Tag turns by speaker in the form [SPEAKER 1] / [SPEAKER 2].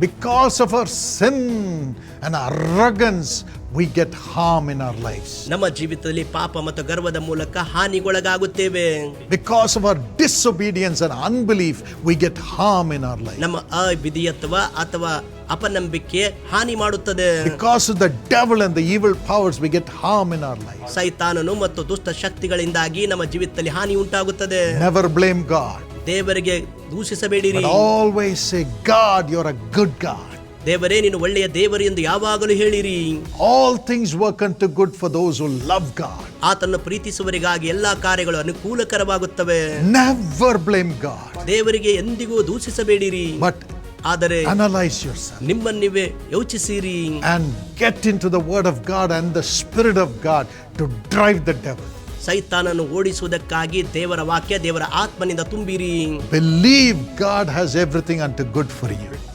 [SPEAKER 1] Because of our sin and arrogance, we get harm in our lives.
[SPEAKER 2] ನಮ್ಮ ಜೀವಿತದಲ್ಲಿ ಪಾಪ ಮತ್ತು ಗರ್ವದ ಮೂಲಕ ಹಾನಿಗೊಳಗಾಗುತ್ತೇವೆ
[SPEAKER 1] Because of our disobedience and unbelief, we get harm in our life.
[SPEAKER 2] ನಮ್ಮ ಅವಿಧಿಯತ್ವ ಅಥವಾ ಅಪನಂಬಿಕೆ ಹಾನಿ ಮಾಡುತ್ತದೆ
[SPEAKER 1] Because of the devil and the evil powers, we get harm in our life.
[SPEAKER 2] ಸೈತಾನನು ಮತ್ತು ದುಷ್ಟ ಶಕ್ತಿಗಳಿಂದಾಗಿ ನಮ್ಮ ಜೀವಿತದಲ್ಲಿ ಹಾನಿ ಉಂಟಾಗುತ್ತದೆ
[SPEAKER 1] Never blame God,
[SPEAKER 2] ದೇವರಿಗೆ ದೂಷಿಸಬೇಡಿರಿ
[SPEAKER 1] always always say, God, you're a good God.
[SPEAKER 2] ದೇವರೇ ನೀನು ಒಳ್ಳೆಯ ದೇವರು ಎಂದು ಯಾವಾಗಲೂ ಹೇಳಿರಿ
[SPEAKER 1] All things work unto good for those who love God.
[SPEAKER 2] ಆತನ್ನು ಪ್ರೀತಿಸುವವರಿಗಾಗಿ ಎಲ್ಲಾ ಕಾರ್ಯಗಳು ಅನುಕೂಲಕರವಾಗುತ್ತವೆ
[SPEAKER 1] Never blame God,
[SPEAKER 2] ದೇವರಿಗೆ ಎಂದಿಗೂ ದೂಷಿಸಬೇಡಿರಿ
[SPEAKER 1] but
[SPEAKER 2] ಆದರೆ
[SPEAKER 1] analyze yourself
[SPEAKER 2] ನೀವೇ ಯೋಚಿಸಿರಿ
[SPEAKER 1] and get into the Word of God and the Spirit of God to drive the devil.
[SPEAKER 2] ಸೈತಾನನ್ನು ಓಡಿಸುವುದಕ್ಕಾಗಿ ದೇವರ ವಾಕ್ಯ ದೇವರ ಆತ್ಮನಿಂದ ತುಂಬಿರಿ.
[SPEAKER 1] Believe God has everything and good for you